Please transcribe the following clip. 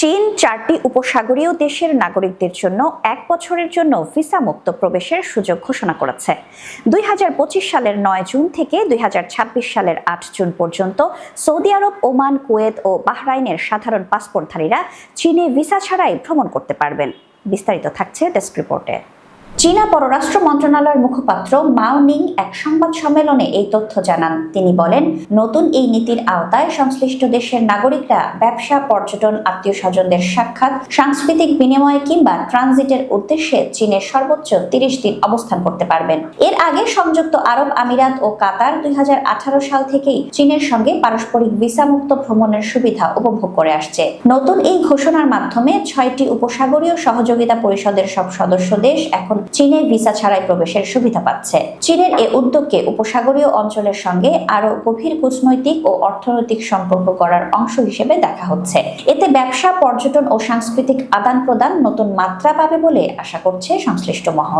চীন চারটি উপসাগরীয় দেশের নাগরিকদের জন্য এক বছরের জন্য ভিসা মুক্ত প্রবেশের সুযোগ ঘোষণা করেছে। দুই হাজার পঁচিশ সালের নয় জুন থেকে দুই হাজার ছাব্বিশ সালের আট জুন পর্যন্ত সৌদি আরব, ওমান, কুয়েত ও বাহরাইনের সাধারণ পাসপোর্টধারীরা চীনে ভিসা ছাড়াই ভ্রমণ করতে পারবেন। বিস্তারিত থাকছে ডেস্ক রিপোর্টে। চীনা পররাষ্ট্র মন্ত্রণালয়ের মুখপাত্র মাও নিং এক সংবাদ সম্মেলনে এই তথ্য জানান। তিনি বলেন, নতুন এই নীতির আওতায় সংশ্লিষ্ট দেশের নাগরিকরা, ব্যবসা, পর্যটন আত্মীয় স্বজনদের সাক্ষাৎ, সাংস্কৃতিক বিনিময় কিংবা ট্রানজিটের উদ্দেশ্যে চীনের সর্বোচ্চ তিরিশ দিন অবস্থান করতে পারবেন। এর আগে সংযুক্ত আরব আমিরাত ও কাতার দুই হাজার আঠারো সাল থেকেই চীনের সঙ্গে পারস্পরিক ভিসামুক্ত ভ্রমণের সুবিধা উপভোগ করে আসছে। নতুন এই ঘোষণার মাধ্যমে ছয়টি উপসাগরীয় সহযোগিতা পরিষদের সব সদস্য দেশ এখন চীনে ভিসা ছাড়াই প্রবেশের সুবিধা পাচ্ছে। চীনের এ উদ্যোগকে উপসাগরীয় অঞ্চলের সঙ্গে আরও গভীর কূটনৈতিক ও অর্থনৈতিক সম্পর্ক করার অংশ হিসেবে দেখা হচ্ছে। এতে ব্যবসা, পর্যটন ও সাংস্কৃতিক আদান প্রদান নতুন মাত্রা পাবে বলে আশা করছে সংশ্লিষ্ট মহল।